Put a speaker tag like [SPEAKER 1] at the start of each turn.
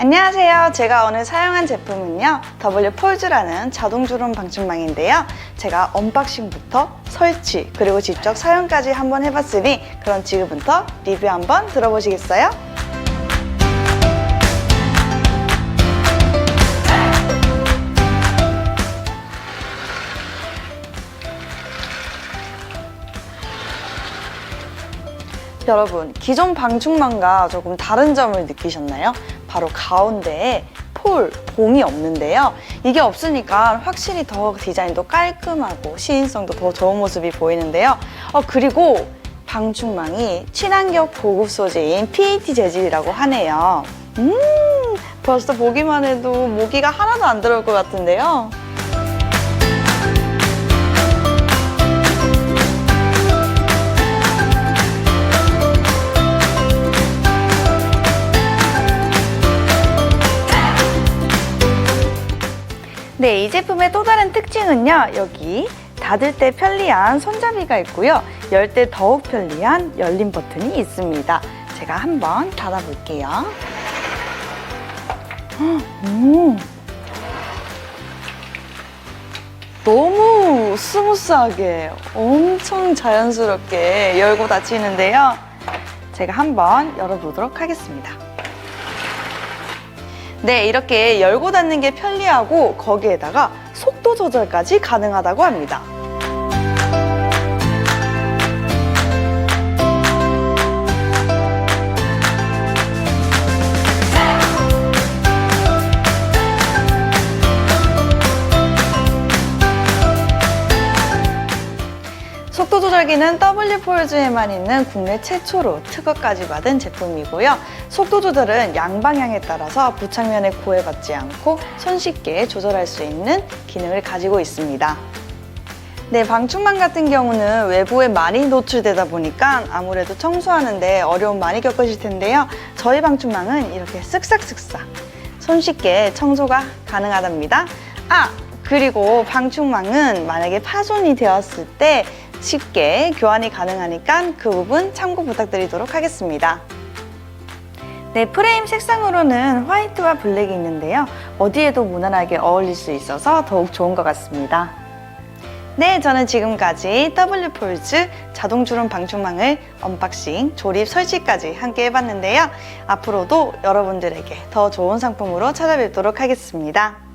[SPEAKER 1] 안녕하세요. 제가 오늘 사용한 제품은요. W 폴즈라는 자동 주름 방충망인데요. 제가 언박싱부터 설치 그리고 직접 사용까지 한번 해봤으니 그럼 지금부터 리뷰 한번 들어보시겠어요? 여러분, 기존 방충망과 조금 다른 점을 느끼셨나요? 바로 가운데에 폴, 봉이 없는데요. 이게 없으니까 확실히 더 디자인도 깔끔하고 시인성도 더 좋은 모습이 보이는데요. 어, 그리고 방충망이 친환경 고급 소재인 PET 재질이라고 하네요. 음, 벌써 보기만 해도 모기가 하나도 안 들어올 것 같은데요. 네, 이 제품의 또 다른 특징은요. 여기 닫을 때 편리한 손잡이가 있고요. 열 때 더욱 편리한 열림 버튼이 있습니다. 제가 한번 닫아볼게요. 오. 너무 스무스하게 엄청 자연스럽게 열고 닫히는데요. 제가 한번 열어보도록 하겠습니다. 네, 이렇게 열고 닫는 게 편리하고 거기에다가 속도 조절까지 가능하다고 합니다. 속도 조절기는 W 폴즈에만 있는 국내 최초로 특허까지 받은 제품이고요. 속도 조절은 양방향에 따라서 부착면에 구애받지 않고 손쉽게 조절할 수 있는 기능을 가지고 있습니다. 네, 방충망 같은 경우는 외부에 많이 노출되다 보니까 아무래도 청소하는데 어려움 많이 겪으실 텐데요. 저희 방충망은 이렇게 쓱싹쓱싹 손쉽게 청소가 가능하답니다. 아, 그리고 방충망은 만약에 파손이 되었을 때 쉽게 교환이 가능하니까 그 부분 참고 부탁드리도록 하겠습니다. 네, 프레임 색상으로는 화이트와 블랙이 있는데요. 어디에도 무난하게 어울릴 수 있어서 더욱 좋은 것 같습니다. 네, 저는 지금까지 W 폴즈 자동 주름 방충망을 언박싱, 조립, 설치까지 함께 해봤는데요. 앞으로도 여러분들에게 더 좋은 상품으로 찾아뵙도록 하겠습니다.